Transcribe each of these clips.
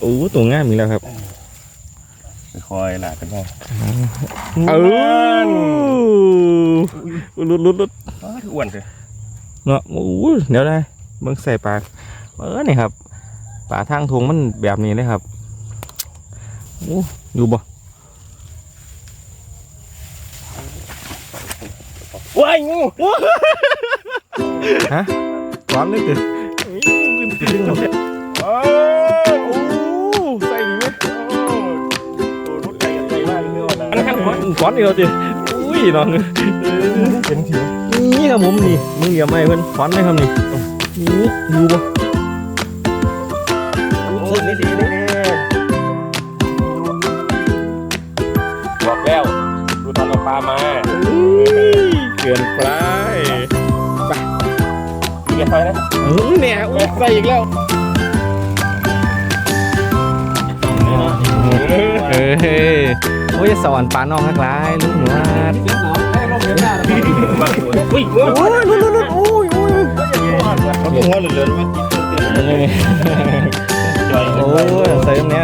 โอ้ตัวง่ามอีกแล้วครับคอยหลากกันไปเออลุดลุดลุดอ้วนเลยเนาะโอ้ยเดี๋ยวได้เบิ่งใส่ปลาเออนี่ครับปลาทางทงมันแบบนี้เลยครับโอ้อยู่บ่ว้ายงูฮะร้อนเลยตื่น ก้อนก้อนอีกแล้วจิอุ้ยน้องเป็นทีนี่ครับผมนี่มึงอย่าไม่เพิ่นก้อนเลยครับนี่นี่อยู่บ่โอ้นี่ดีนี่บอกแล้วดูตอนเอาปลามาอุ้ยเกินไปดีกันไปนะเออเนี่ยอุ้ยใส่อีกแล้วเฮ้ย โอ้ยสอนปลาน้องทักหลายลูกหนวดอุ้ยงูโอ้ยลุดลุดลุดโอ้ยโอ้ยเขาเป็นหัวเหลือๆมันกินเต็มนี่จ่อยโอ้ยใส่ตรงนี้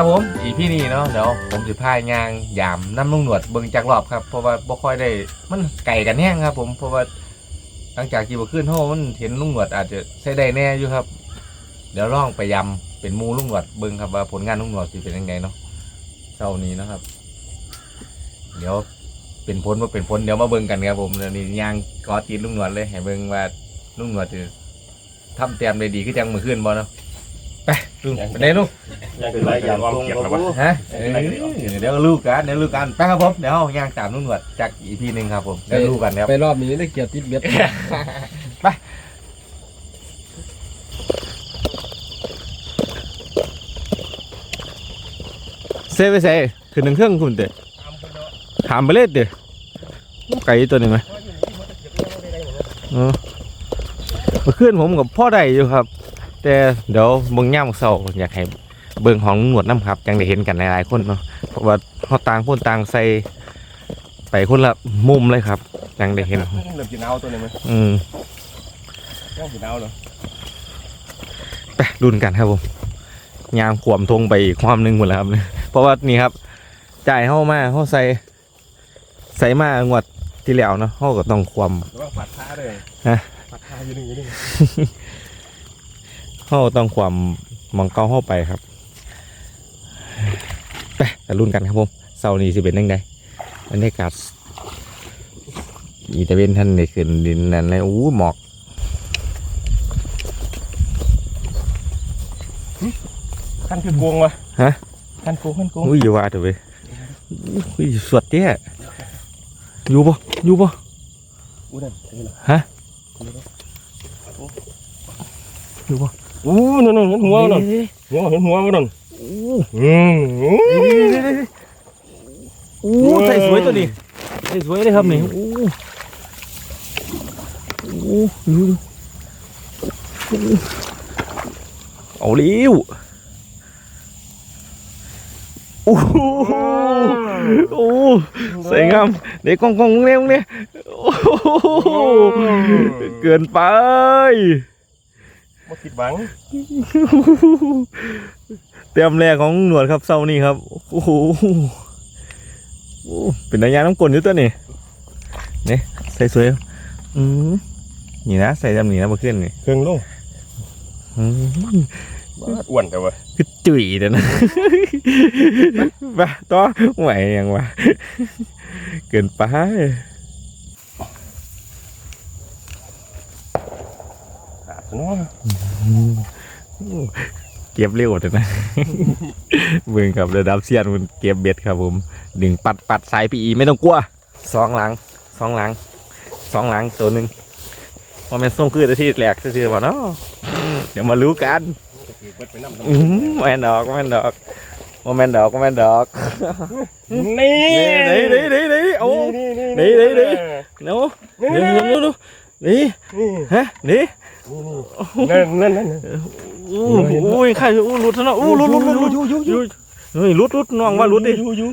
ครับผมอีพี่นี่เนาะเดี๋ยวผมสิพายยางยามน้ำลุงหนวดเบิ่งจักรอบครับเพราะว่าบ่ค่อยได้มันไก่กันแห้งครับ ผมเพราะว่าหลังจากที่บ่ขึ้นโฮมันเห็นลุงหนวดอาจจะใช้ได้แน่อยู่ครับ เดี๋ยวลองไปยำเป็นมูลุงหนวดเบิ่งครับว่าผลงานลุงหนวดสิเป็นยังไงเนาะเช้านี้นะครับ เดี๋ยวเป็นผลว่าเป็นผลเดี๋ยวมาเบิ่งกันครับผมเดี๋ยวนี้ยางกอตีนลุงหนวดเลยให้เบิ่งว่าลุงหนวดจะทำเตรียมได้ดีขึ้นจังมือขึ้นบ่เนาะ ไปลุงไปไหนลุงย่างคือไรย่างความเก็บแล้ววะฮะเออเดี๋ยวลูกกันเดี๋ยวลูกกันไปครับผมเดี๋ยวเอาย่างตามนุ่งหนวดจากอีพีหนึ่งครับผมเดี๋ยวลูกกันครับไปรอบนี้ได้เกียรติติดเบ็ดเซไปเซคือหนึ่งเครื่องคุณเตะถามไปเลยเตะไก่ตัวนี้ไหมเออเมื่อคืนผมกับพ่อได้อยู่ครับ แต่เดี๋ยวเบิ่งย่ามเสาอยากให้เบิ่งของหนวดน้ำครับยังได้เห็นกันหลายๆคนเนาะเพราะว่าเขาต่างคนต่างใส่ไปคนละมุมเลยครับยังได้เห็น เริ่มกินเอาตัวนี้มั้ยอืมเริ่มกินเอาเหรอไปรุ่นกันครับผมยางขวมทงไปอีกความหนึ่งหมดแล้วครับเนี่ยเพราะว่านี่ครับ จ่ายเข้ามาเข้าใส่ใส่มางวดที่แล้วเนาะเขาก็ต้องความหรือว่าปัดท้าเลยฮะปัดท้าอยู่หนึ่งอยู่หนึ่ง เขาต้องความมองเก้าเข้าไปครับไปแต่รุ่นกันครับผมเสาร์นี้สิเป็นยังไงบรรยากาศมีแต่เป็นท่านในคืนดินนั่นเลยอู้หมอกขั้นคือโกงวะฮะขั้นโกงขั้นโกงอุ้ยอย่าว่าเถอะเว้ยอุ้ยสวดเตี้ยอยู่ปะอยู่ปะอู้นั่นนี่เหรอฮะอยู่ปะ อู้นั่นนั่นเห็นหัวนั่นเฮ้ยหัวเห็นหัวมันนั่นอู้อืมอู้อู้ใส่สวยตัวนี้ใส่สวยเลยครับนี่อู้อู้ดูดูอู้เอาเร็วโอ้โหโอ้สวยงามเด็กกองกองเร็วเนี่ยโอ้โหเกินไป มาคิดหวังเต็มแรกของหนวดครับเศร้านี่ครับโอ้โหโอ้เป็นระยะน้ำกลนอยู่ตัวนี่นี่ใส่สวยอืมนี่นะใส่จำนี่นะมาขึ้นนี่เครื่องลงอืมอ้วนแต่ว่าคือจุ๋ยเด้อนะไปต่อไหวยังวะเกินไป ขาด เนาะเก็บเร็วเด้อนะเบิ่งครับระดับเซียนมันเก็บเบ็ดครับผมดึงปัดปัดสายปีไม่ต้องกลัวสองหลังสองหลังสองหลังตัวหนึ่งพอแมันส่งคือตัวที่แหลกซื่อๆบ่เนาะเดี๋ยวมารู้กันเปิดไปน้ำอืมแมนดอกแมนดอกโมแมนดอกแมนดอกนี่นี่นี่นี่นี่นี่โอ้นี่นี่นี่นี่นี่เนาะเดี๋ยวเดี๋ยวเดี๋ยวนี่ นี่ฮะนี่นั่นนั่นนั่นโอ้โหโอ้ยใครโอ้หลุดซะเนาะโอ้หลุดหลุดหลุดหลุดยูยูยูเฮ้ยหลุดหลุดน้องว่าหลุดดิยูยู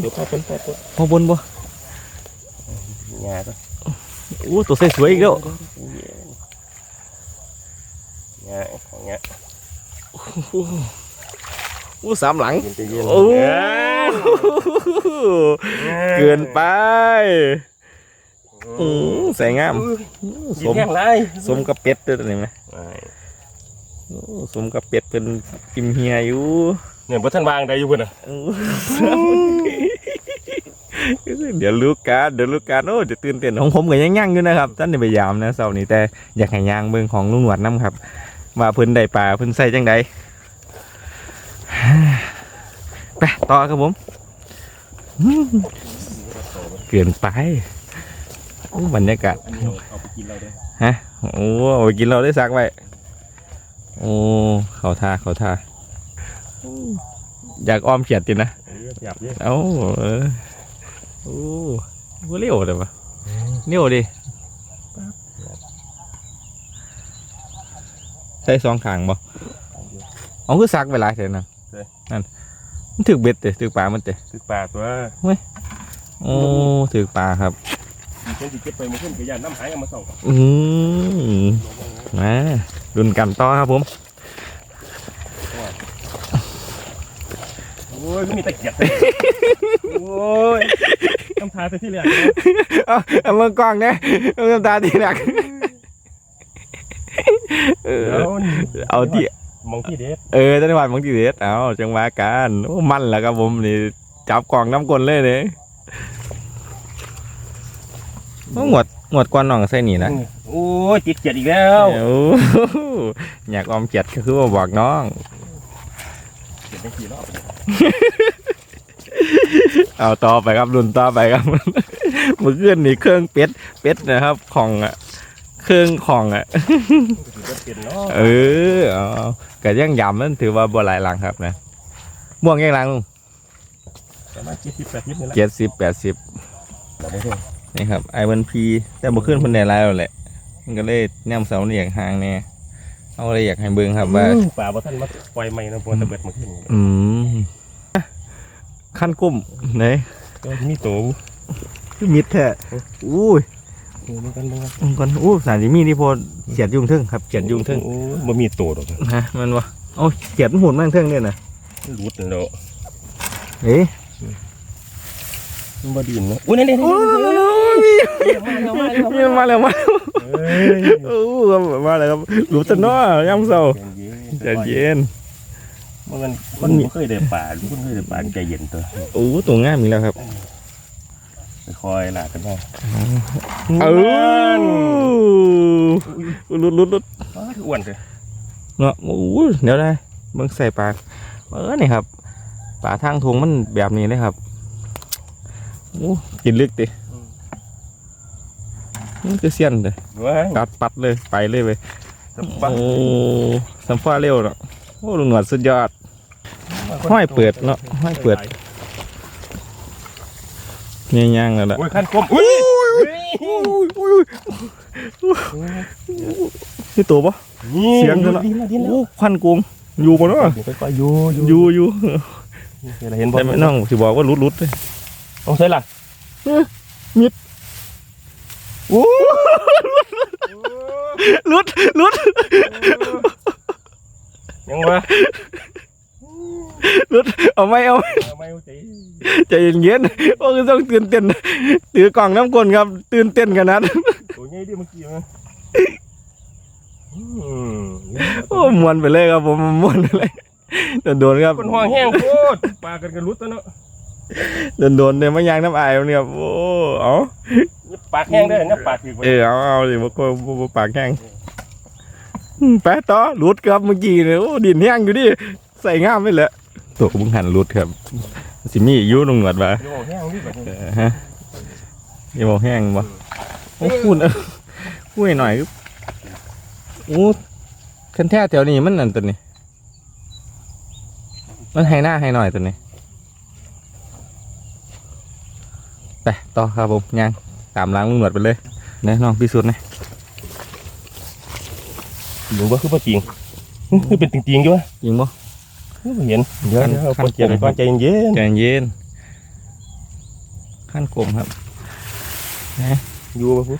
เดี๋ยวพาเป็นพาเป็นพอบนบ่งาก็โอ้ตัวใส่สวยอีกแล้วงาของงาโอ้สามหลังเย็นใจเย็นโอ้เกินไป อือใส่งามสสมมแห้งไรสมกับเป็ดเด้อตัวนี้ไหมโอ้สมกับเป็ดเป็นกิมเฮียอยู่เนี่ยบ่ทันวางได้อยู่เพิ่นน่ะโอ้เดี๋ยวรู้กันเดี๋ยวรู้กันโอ้เดี๋ยวตื่นเต้นของผมก็ยังย่างอยู่นะครับท่านในพยายามนะเสาร์นี้แต่อยากให้ย่างเบิ่งของลุงหนวดน้ำครับว่าเพิ่นได้ปลาเพิ่นใส่จังใดไปต่อครับผมอืมเกินไปโอ้บรรยากาศอันนี้เอาไปกินเราได้ฮะโอ้เอาไปกินเราได้ซักไว้โอ้เขาท่าเขาท่าอยากอ้อมเขียดตินะหยับเยอะเอ้าเออโอ้ว่าเลี้ยวเลยวะเลี้ยวดิใส่สองขางบ่เอาคือซักเวหลาเถอะนะนั่นมันถึกเบ็ดเตะถึกปลามันเตะคือปลาตัวโอ้ถึกปลาครับ เพิ่นสิเก็บไปมื้อขึ้นก็ย่านน้ำหายเอามาส่งอืมมาดุนกันต่อครับผมโอ้ยก็มีตะเกียบโอ้ยน้ำทาไปที่เหลือเอาเอามือกล้องเนี่ยเอาน้ำตาทีหนักเออเอาที่มองที่เด็ดเออจังหวัดบางทีเด็ดเอาจังหวะกันโอ้มันแหละครับผมนี่จับกล่องน้ำกลนเลยเนี่ย โอ้หมวดหมวดกวนน้องใส่นี่นะโอ้ยติดเกียดอีกแล้วโอ้อยากออมเกียดก็คือว่าบอกน้องเกียดได้กี่รอบเอาต่อไปครับรุ่นต่อไปครับเมื่อคืนนี่เครื่องเป็ดเป็ดนะครับของอะเครื่องของอะจะเปลี่ยนเนาะเออเอาก็ยังยำนั่นถือว่าบ่หลายหลังครับนะม่วงยังหลังลุงประมาณ70 80นี่แหละเจ็ดสิบแปดสิบ นี่ครับไอวันพีแต่บ่ขึ้นคนใดหลายแล้วแหละ มันก็เลยแนมเสาเนี่ยห่างแน่เอาเลยอยากให้เบิ่งครับว่า ป่าบ่ทันมาปล่อยใหม่นะบ่ตะเบิดมาขึ้นอืมขั้นกุ้มไหนก็มีโตคือมิดแท้อุ้ยเหมือนกันบ่มันก่อนอู้สารจิมีนี่พอเขียดยุงเทึ่งครับเขียดยุงเทึ่งโอ้บ่มีโตดอกฮะมันวะโอ้ยเขียดมันหุ่นแม่งเทึ่งเนี่ยนะรูดนั่นแล้วเอ๊ะมันบ่ดินเนาะอุ้ยนั่นๆโอ้ย มีมาแล้วมาแล้วเอ้โอ้มาแล้วครับหลุดตะน้อยามเศร้าใจเย็นมันมันบ่เคยได้ป่าลูกเคยได้ป่าใจเย็นตัวโอ้ตัวง่ายมีแล้วครับคอยลากกันมาเออหลุดลุดลุดอ้วนเลยเนาะโอ้เดี๋ยวได้เบิ่งใส่ปลาเออนี่ครับปลาทางทงมันแบบนี้เลยครับโอ้กินลึกดิ มันคือเสี้ยนเลยว้ายกัดปัดเลยไปเลยเว้ยปังโอ้สัมฟ้าเร็วเนาะโอ้ลุงหนวดสุดยอดห้อยเปิดเนาะห้อยเปิดเนี่ยย่างแล้วล่ะโอ้ยขั้นกลมอุ้ยนี่ตัวปะเสียงเท่านั้นดินดินโอ้ควันกงอยู่ปะเนาะค่อยๆอยู่อยู่อยู่เห็นบ่แต่ไม่น้องสิบอกว่ารุดรุดเลยต้องใช่ล่ะโอ้รุดรุดยังวะเอาไหมเอาไหมไม่เอาใจใจเย็นๆโอ้คือต้องตื่นเต้นถือกล่องน้ำกลนครับ ตื่นเต้นกันนั้นตัวใหญ่ดิเมื่อกี้มั้ยอืมโอ้มวนไปเลยครับผมมวนไปเลยโดนๆครับคนห่วงแห้งโคตรปลากันกันรุดแล้วเนาะโดนๆเนี่ยมายางน้ำอายมันครับโอ้เอานี่ ปากแห้งได้เนี่ยปากถือไปเออเอาเอาดิบ่ก็บ่บ่ปากแห้งอืมไปต่อหลุดครับเมื่อกี้เนี่ยโอ้ดินแห้งอยู่ดิใส่งามไปเลยตัวบุ้งหันหลุดครับ สิมีอยู่ลงหนวดบ่าเดี๋ยวห่วงแห้งดิแบบนี้เออฮะนี่บ่แห้งบ่โอ้พูดเออพูดหน่อยคือโอ้คันแท้แถวนี้มันนั่นตัวนี้ มันให้หน้าให้หน่อยตัวนี้ไปต่อครับผมยัง ตามล้างลุงหนวดไปเลยไหนลองพิสูจน์หน่อยหรือว่าคือบ่จริงคือเป็นจริงๆอยู่วะยิงบ่บ่เห็นเดี๋ยวขั้นเดี๋ยวเอาขั้นปนเกียร์ไปก่อนใจเย็นใจเย็นขั้นกลมครับๆอยู่บ่พู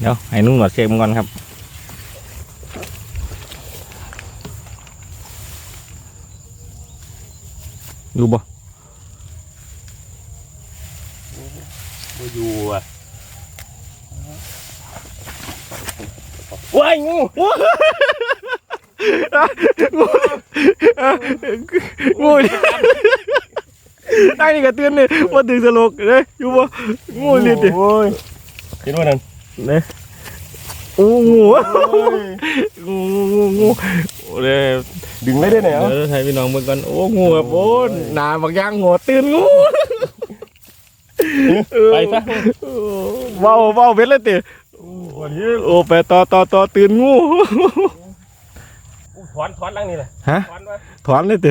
เดี๋ยวให้นุ่งหนวดเช็คมันก่อนครับอยู่บ่บ่ อยู่อะว้ายงูงูนี่ได้นี่ก็เตือนเลยว่าดึงสลกเลยอยู่บ่งูนี่ติโอ้ยเห็นว่านั่นเนี่ยโอ้งูโอ้ยงูงูงูโอ้เลยดึงไม่ได้ไหนเดี๋อะยวให้พี่น้องเบิ่งกันโอ้งูครับโอ้หนาบักย่างโง่ตื่นงู ไปซะเออเว้าเว้าเบ็ดเลยติวันนี้โอ้ไปต่อต่อต่อตื่นงูถอนถอนลังนี่แหละฮะถอนวะถอนเลยติ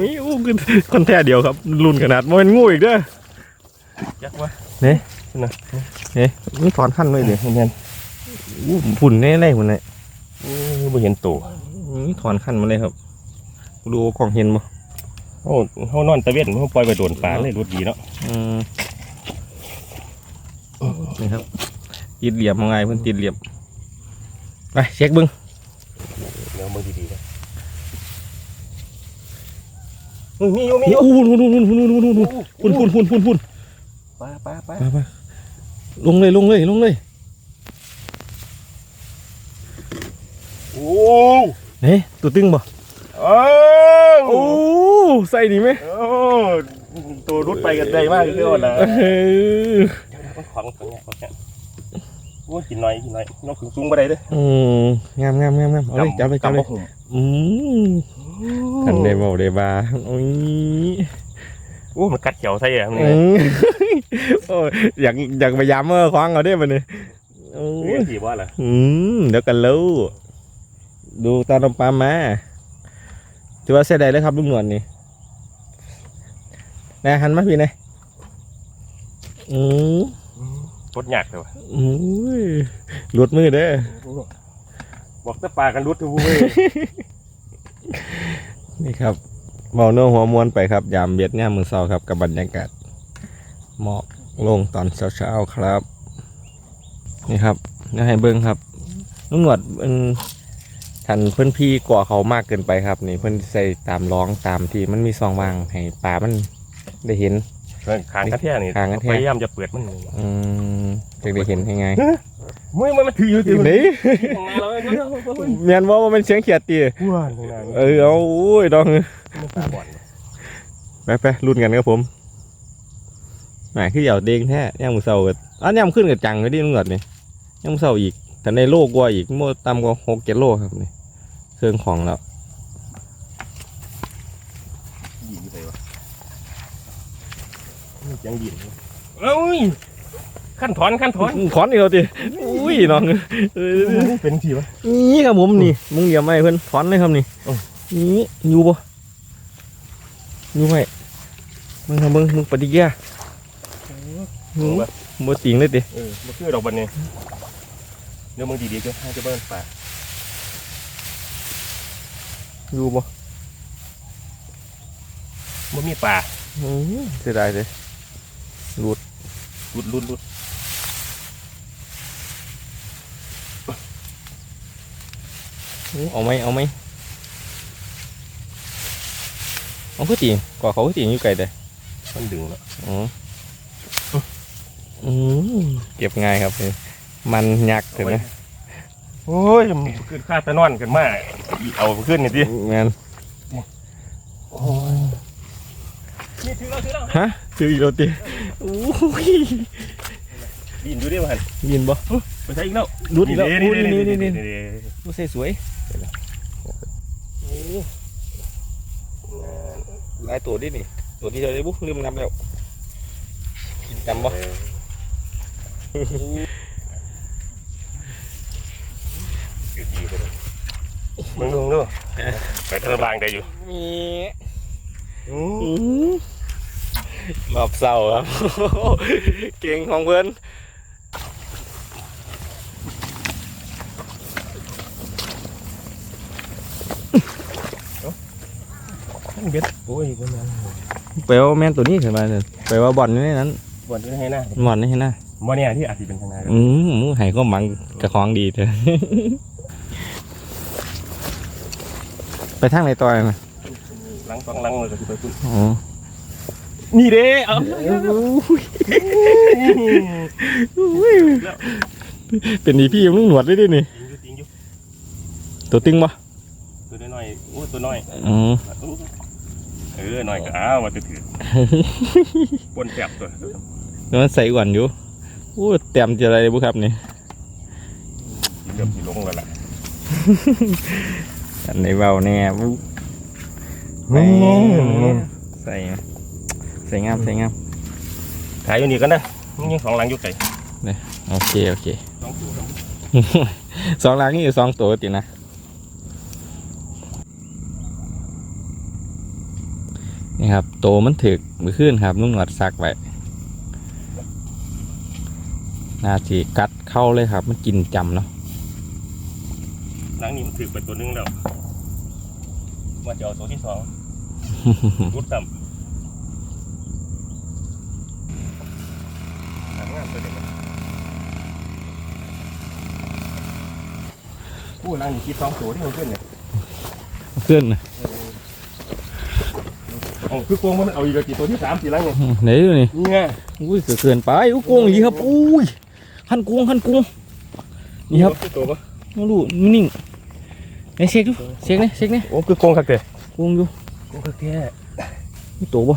มีอู้คือคนแท้เดียวครับรุ่นขนาดบ่แมันงูอีกเด้อยักวะเฮ้ยนี่ถอนขั้นไว้ดิเห็นอู้ฝุ่นแน่ๆพุ่นเลยโอ้ยบ่เห็นตัวนี่ถอนขั้นมาเลยครับดูของเห็นบ่โอ้เฮานอนตะเวนเฮาปล่อยไปโดนปลาเลยรถดีเนาะอืม นี่ครับติดเหลี่ยมของไงเพื่อนตีเหลี่ยมไปเช็คบึ้งเดี๋ยวมึงดีๆนะมีอยู่มีอยู่นุ่นู่นนุ่นนุ่นนุ่นนุ่นนุ่นพุ่นพุ่นพุ่นพุ่นพุ่นไปไปไปไปลงเลยลงเลยลงเลยโอ้เนี่ยตัวตึงบ่โอ้ใส่ดีไหมโอ้ตัวรุดไปกันใจมากเลยอ่นนนะ ออมันขวางขวางเนี่ยขวางเนี่ยโอ้ยกินหน่อยกินหน่อยนกสูงสูงไปได้เด้ออืมงามงามงามงามเอาเลยจับเลยจับเลยกำบ่หุ่มอืมทันได้เบาได้บาโอ้ยโอ้มันกัดเขียวใส่อะมันอืมโอ้ยอยากอยากไปย้ำเมื่อคว้างเอาได้ปะเนี่ยโอ้เรียยกสีว่าล่ะอืมเดี๋ยวกันรู้ดูตอนน้ำปลามาถือว่าเสียดายเลยครับลุงหนวดนี่นะหันมาพี่นะอืมป ดหยากเลยว่ะอืมหลุดมือเด้อบอกแตะปลากันรุดทุกเว้ยนี่ครับเบาโน่หัวมวนไปครับ ยามเบียดเนี่ยามมือเศร้าครับกับบรรยากาศหมอกลงตอนเช้าๆครับ นี่ครับนี่ให้เบิ้งครับลุงหนวดเป็นทันเพื่อนพี่กว่าเขามากเกินไปครับ นี่เพื่อนใส่ตามร้องตามที่มันมีซองวางให้ปลามันได้เห็น ขางกระแทกนี่ขางกระแทก พยายามจะเปิดมันอืมจะได้เห็นยังไงเมื่อมันถืออยู่อยู่ไหนมาแล้วก็เมียนว่าว่ามันเสียงเขียดตีว้านนานเออเอาอุ้ยดองมันตาบอดไปไปรุ่นกันครับผมแหมคือเหยาเด้งแท้ย่างมือเศร้ากันอะย่างขึ้นกับจังเลยดิลุงหนวดนี่ย่างมือเศร้าอีก แต่ในโลกกว่าอีกโมต่ำกว่าหกเจ็ดโลครับนี่เครื่องของแล้ว ยิงไปวะ ยังยิงเอ้ยขั้นถอนขั้นถอนถอนอีกแล้วติอุ้ยน้องเออเป็นทีวะนี่ครับผมนี่มึงอย่าไม่เพิ่นถอนเลยครับนี่โอ้นี่อยู่บ่อยู่ไว้มึงทำมึงมึงปฏิกิริยามึงบ่ติงเลยติเออมันคือดอกบันเนี่ยเดี๋ยวมึงดีๆก็ให้จะเบิ้ลปลาอยู่บ่มันมีปลาอืมเสียดายเลย ลุดลุดลุดเอาไหมเอาไหมเอาคือติงกว่าเขาคือติงอยู่ไกลเด้อมันดึงแล้วอ๋ออืมเก็บง่ายครับนี่มันยักษ์เห็นไหมโอ้ยมันขึ้นค่าตะนอนกันมากเอาขึ้นนี่ดิงานนี่ถือแล้วถือแล้ว ฮะซื้ออีกแล้วติโอ้ยบินดูดิมันยินบ่ไปใช้อีกแล้วรุดอีกแล้วนี่โอ้ยนี่นี่นี่นี่นี่นี่นี่โอ้ใส่สวยหลายตัวดินี่ตัวที่เราได้บุ๊ลืมนับแล้วจำบ่ดีไปเลยมึงดูดูไปทะบางได้อยู่มีอืม รอบเศร้าครับ เก่งของเพื่อนเบ็ดโอ้ยคนนั้นแปลว่าแม่นตัวนี้ขึ้นมเนี่ยแปลว่าบ่อนนี่ในนั้นบ่อนนี่ในหน้าบ่อนนี่ในหน้าบ่อนเนี่ยที่อาจจะเป็นทางไหนอืมหาไห่ก็มังกระคองดีเถอะไปทางไหนต่อยนาหลังสองหลังเลยก็ไปพุ่ นี่เด้เอาเป็นอีพี่ยังลุงหนวดได้ด้วยนี่จริงอยู่ตัวตึงปะตัวน้อยๆโอ้ตัวน้อยอ๋อเออน้อยก็อ้าวมาถือปนแสบตัวแล้วมันใส่ก่อนอยู่โอ้เต็มจะอะไรบุครับนี่เริ่มสิลงแล้วล่ะอันไหนเบาแน่บุ๊ใส่ ใส่งามใส่งามขายอยู่นี่กันนะมันยังสองหลังอยู่ไกลโอเคโอเคสองตัวครับสองหลังนี่อยู่สองตัวตินะนี่ครับโตมันถึกมือขึ้นครับนุ่งหนวดซักไว้นาจีกัดเข้าเลยครับ มันกินจำเนาะหลังนี้มันถือไปตัวหนึงแล้วว่าจะเอาตัวที่สองรุดต่ำหลั งงามตัวเด็กโอ้หลังนี้คิดสองตัวที่มันขึ้นเนี่ยขึ้นน่ะอ๋อคือโกงมันเอาอีกแล้วกี่ตัวที่สามสี่ลังเนี่ยไหนดูนี่นี่ไงอุ้ยเกินไปอุ้ยโกงอีกครับอุ้ยหันกวงหันกวงนี่ครับตัวปะมาดูนิ่งไหนเช็คดูเช็คนี่เช็คนี่โอ้คือโกงคักเตะกวงอยู่โกงคักแท้มีตัวบ่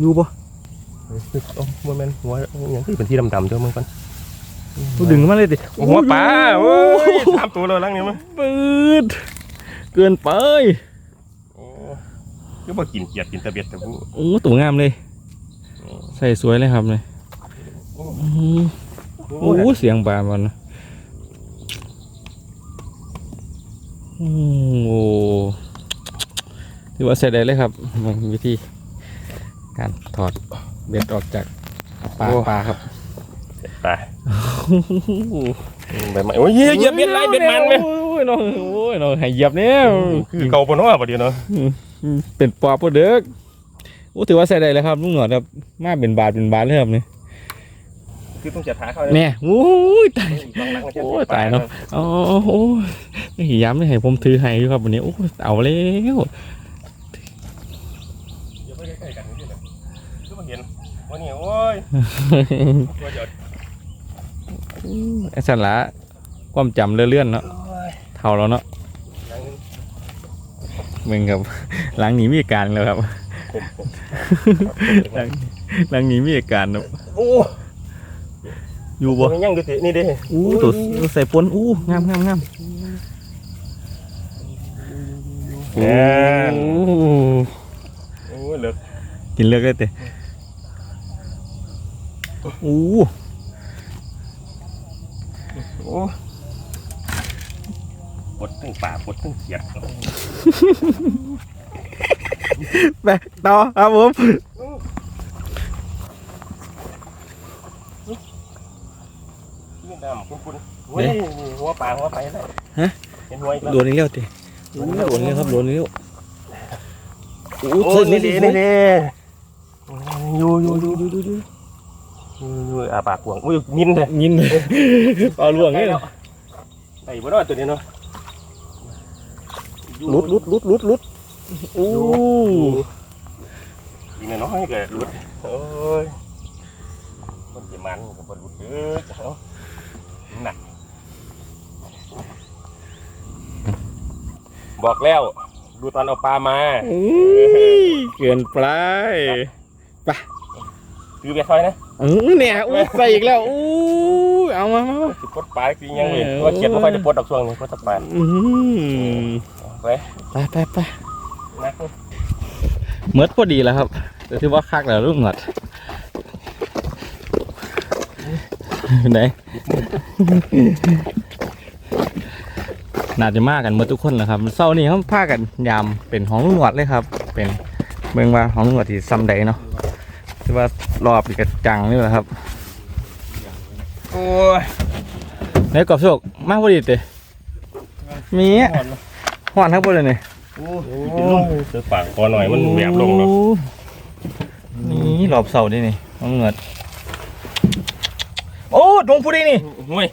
อยู่บ่ โอ้โมเมนหัวอย่างที่เป็นที่ดำๆเจ้ามึงกันตัวดึงมาเลยดิหัวปลาโอ้ยสามตัวเลยหลังนี้มั้งปืดเกินไปโอ้ก็มากินเกียดกินตะเบียดแต่ผู้โอ้ตัวงามเลย ใส่สวยเลยครับเลยโอ้อื้อหือโอ้เสียงปลามันอืมโอ้ถือว่าใส่ได้เลยครับวิธีการถอด เบ็ดออกจากปลาปลาครับตายแบบโอ้ยเหยียบเบ็ดไรเบ็ดมันไหมโอ้ยน้องโอ้ยน้องให้เหยียบเนี่ยคือเก่าปนว่าประเดี๋ยวเนาะเป็นปอบปะเด็กโอ้ถือว่าใส่ได้เลยครับลุงหนวดครับมาเป็นบาทเป็นบาทเลยครับนี่คือต้องจัดหาเขาเนี่ยโอ้ยตายโอ้ยตายเนาะอ๋อโอ้ยไม่ย้ำไม่ให้ผมถือให้อยู่ครับวันนี้โอ้ยเอาแล้ว อย่าไปใกล้ๆกันนี่เลยคือมาเห็นวันนี้โอ้ย ตัวหยดไอ้สันละความจำเลื่อนๆเนาะเท่าแล้วเนาะมึงครับหลังหนี้มีอาการแล้วครับหลังหลังหนี้มีอาการเนาะอยู่บ่บ่ยังดูสินี่เด้อู้ตัวใส่ปนอู้งามงามงามแหโอ้โอ้ยเลิกกินเลือกได้เตะ อู้โอ้ปวดทั้งป่าปวดทั้งเขียดไปต่อครับผมนี่ดำคุณคุณเฮ้ยหัวปลาหัวไปแล้วเห็นหัวอีกแล้วโดนนี่เลี้ยวเตะโอ้โดนนี่ครับโดนนี่เลี้ยวโอ้โอ้เส้ยนนี่นี่ดีดีนี่นี่ดีอยู่อยู่อยู่ดูดูดู อยู่อาปากกวางอุ้ยมินเลยยินเอาล่วงนี่ไอ้บ่รอดตัวนี้เนาะลุดลุดลุดลุดลุดโอ้ยิงน้อยก็หลุดโอ้ยมันจะมันก็บ่หลุดเด้อเอาหนักบอกแล้วดูตอนเอาปลามาเกินไป คือเบียร์ซอยนะเออเนี่ยอู้ใส่อีกแล้วอู้เอามามาสิปลดปลาคือยังเลยว่าเขียดบ่ค่อยจะปลดดอกช่วงนี้ปลดสักปลาอืมไปไปไปไปนักเมื่อพอดีแล้วครับแต่ที่ว่าคักแล้วลูกหนัดไหนน่าจะมากันเมื่อทุกคนแหละครับเศร้านี่เขาพากันยามเป็นของลุงหนวดเลยครับ เป็นเมืองว่าของลุงหนวดที่ซ้ำใดเนาะที่ว่า รอบอีกกระจังนี่แหละครับ โอ้ยไหนกอบโชคมากพอดีเตะมีอะหวานทั้งหมดเลยเนี่ยโอ้เสื้อปากคอหน่อยมันแหวบลงเนาะนี่รอบเสาดินี่น้องเหงือดโอ้ดงผู้ดีนี่ห่วย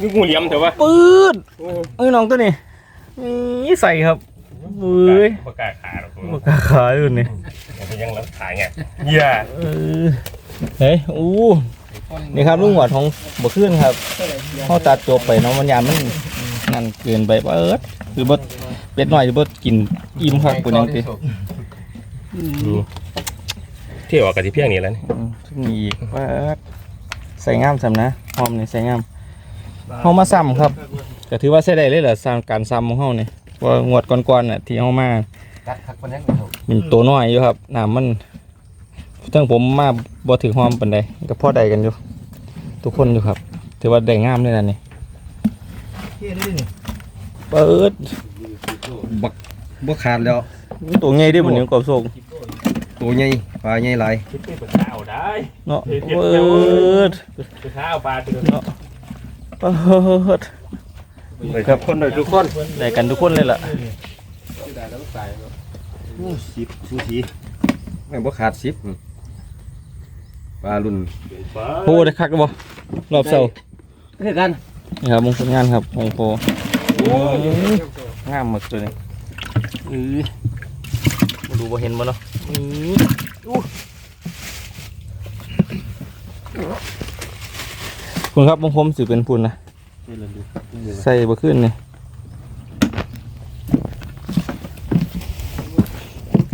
นี่งูเหลี่ยมเถอะวะปืดเอ้ยน้องตัวนี้นี่ใส่ครับ เว้ยปากกาขาหรอกปากกาขาอยู่นี่มันเป็นยังแล้วขายไงเหี้ยเออเฮ้ยอู้นี่ครับลุงหวัดของบ่ขึ้นครับเขาตัดจบไปเนาะมันยามมันนั่นเกินไปเบิดคือบ่เป็ดน้อยจะบ่กินอิ่มครับปุ่นยังติเที่ยวกับที่เพียงนี่แหล้วนี่อืมมีอีกเบิดใส่งามซ้ำนะหอมนี่ใส่งามเฮามาซ้ำครับก็ถือว่าใช้ได้เลยเหรอสร้างการซ้ำของเฮานี่ ว่างวดก่อนๆน่ะที่เฮามากัดคักปานนั้นครับมันตัวน้อยอยู่ครับน้ำมันทั้งผมมาบ่ถึงหอมปานใดก็พอได้กันอยู่ ทุกคนอยู่ครับ ถือว่าได้งามเลยนะนี่เปิดบักบ่ขาดแล้วตัวใหญ่ได้บ่เนี่ยกบโซกตัวใหญ่ปลาใหญ่หลายคิดเป็นข้าวได้เนาะเฮ็ดเปิเฮ็ดแล้วดเป็นข้าวปลาเดือดเปิด เลยครับคนเลยทุกคนได้กันทุกคนเลยล่ะสิบสูสีแม่งบ่ขาดสิบปลารุ่นโหได้คักบ่รอบเสาเท่กันนี่ครับมงคลงานครับมงโพงามหมดตัวนี้อือบ่ดูบ่เห็นบ่เนาะอืออู้คุณครับมงคมสิเป็นพุ่นนะ ใส่บ่ขึ้นนี่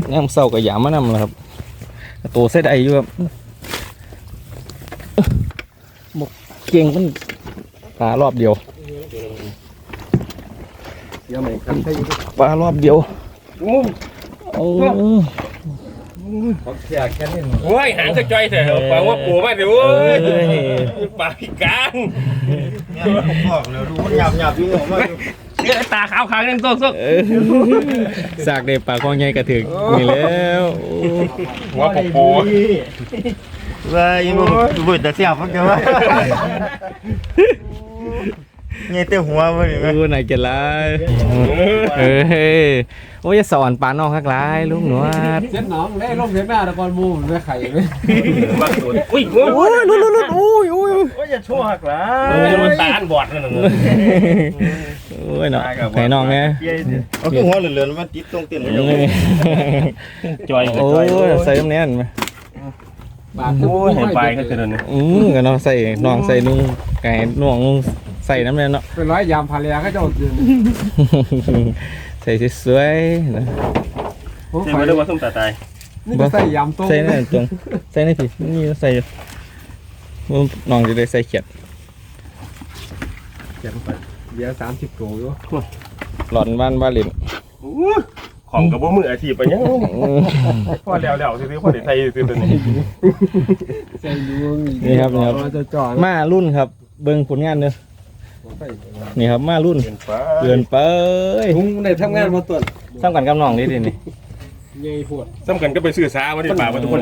แนมเศร้ากับหยามมานำแล้วครับตัวเส้นใดอยู่ครับบกเก่งมันปลารอบเดียวเดี๋ยวแม่งคันใส่อยู่ปลารอบเดียวโอ้ ของแท้แค่นี้โอ้ยหางกระจอยเถอะปลาว่าปูมาเดี๋ยวโอ้ยปลาพิการเนี่ยบอกแล้วดูมันหยาบหยาบอยู่ออกมาอยู่เนี่ยตาขาวขางยังซกซกเออสากได้ปลาคองใหญ่กระถึกนี่แล้วโอ้หัวปูปูว่าอีบ่บ่แต่เสียบมันจะว่า ไงเต้หัวบ่นี่แม่โหไหนจะร้ายเอ้ยโอ้ยอย่าสอนปลาน้องข้างร้ายลุงหนวดเจ็ดหน้องได้ร่มเจ็ดหน้าตะกอนหมูมันไม่ไข่ไหมบางตัวอุ้ยโอ้โอ้ยลุ้นลุ้นลุ้นโอ้ยโอ้ยโอ้ยอย่าชั่วหักหลายมันตาอันบอดนั่นน่ะโอ้ยเนาะไข่น้องไงเอาคือหัวเหลือนๆมันติดตรงเตียนมันอยู่จอยโอ้ยใส่น้ำเนี้ยนไหมบาดโอ้ยเห็นปลายก็คือนั่นอืมก็น้องใส่น้องใส่นุ่งไก่น่วงนุ่ง ใส่น้ำเนี้ยเนาะ เป็นร้อยยามพาเลียก็จะอดยืนใส่สวยๆนะผมใช่ไฟไหมเรียกว่าส้มตาตายนี่ก็ใส่ยำต้มใส่ในนตรงใส่ในผิดนี่ใส่อยู่น้องจะได้ใส่เขียดเดี๋ยวสามสิบโลอยู่หลอนบ้านบ้านลินของกับมืออาชีพไปยังพอแล้วแล้วซื้อพอได้ไทยซื้อตัวนี้ใส่ยูนี่ครับนี่ครับจะจ่อมารุ่นครับ เบิ่งผลงานเนอะ นี่ครับมารุ่นเป็นฟ้าเกินไปทุ่งได้ทำงานมาตรวจสร้างกันกับน้องนี่ดินี่ใหญ่ปวดสำคัญก็ไปซื้อซาวันนี้ป่าว่าทุกคน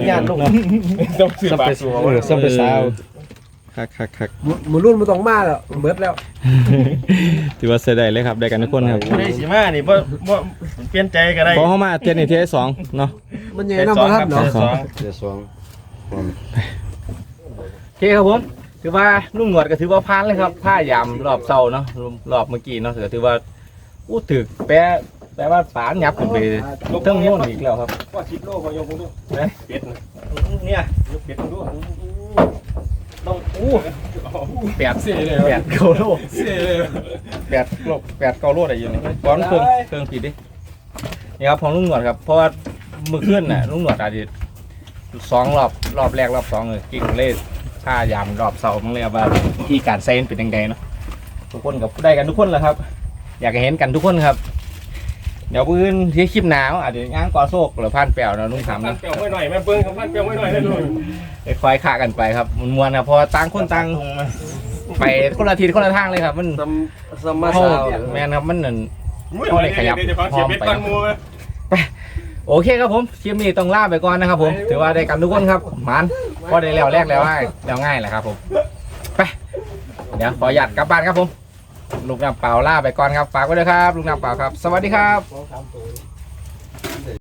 ต้องซื้อสัมปลาไปสัวเออสัมไปสาวคักคักคักหมือรุ่นมันต้องมาแล้วเบิดแล้วถือว่าเสียดายเลยครับได้กันทุกคนครับได้สิมานี่บ่บ่เปลี่ยนใจก็ได้พอเข้ามาเทียนในเทียนที่สองเนาะมันใหญ่น้ำมันทัดเนาะสองเดี๋ยวสองโอเคครับผม ถือว่านุ่มหนวดก็ถือว่าพานเลยครับผ้ายามรอบเศร้าเนาะรอบเมื่อกี้เนาะก็ถือว่าอู้ถึกแปะแปลว่าฝานยับขึ้นไปเทิงโน่นอีกแล้วครับว่าชิปโลเขายกมึงดูเป็ดเนี่ยยกเป็ดมึงดูต้องอู้แปดเสียเลยแปดเก้าโลเสียเลยแปดโลแปดเก้าโลได้อยู่นี่ก้อนเครื่องเครื่องผิดดินี่ครับของลุงหนวดครับเพราะว่ามือขึ้นน่ะลุงหนวดอาจจะสองรอบรอบแรกรอบสองเลยกิ่งเล่ ผ้ายามรอบเสามันเลยว่าที่การเซนเป็นยังไงเนาะทุกคนกับได้กันทุกคนแหละครับ อยากให้เห็นกันทุกคนครับ เดี๋ยวพื้นที่คลิปหนาวอาจจะย่างกอโซกหรือพันแปวเนาะลุงถามพันนะเปียวไม่หน่อยแม่เบิ้งพันเปียวไม่หน่อยเลยลูกไปคอยขากันไปครับมันมวนครับเพราะว่าต่างคนต่างไปคนละทิศคนละทางเลยครับ มันสมสมมาเข้าสาวแม่นครับมันนั่นเดี๋ยวขอเสียเป็ดก้อนมู โอเคครับผมคลิปนี้ต้องลาไปก่อนนะครับผม ถือว่าได้กันทุกคนครับหมันก็ได้แล้วแรกแล้วง่ายแล้วง่ายแหละครับผมไปเดี๋ยวขอหยัดกลับบ้านครับผม ลูกน้ำเปล่าล่าไปก่อนครับฝากไว้ด้วยครับ ลูกน้ำเปล่าครับ สวัสดีครับ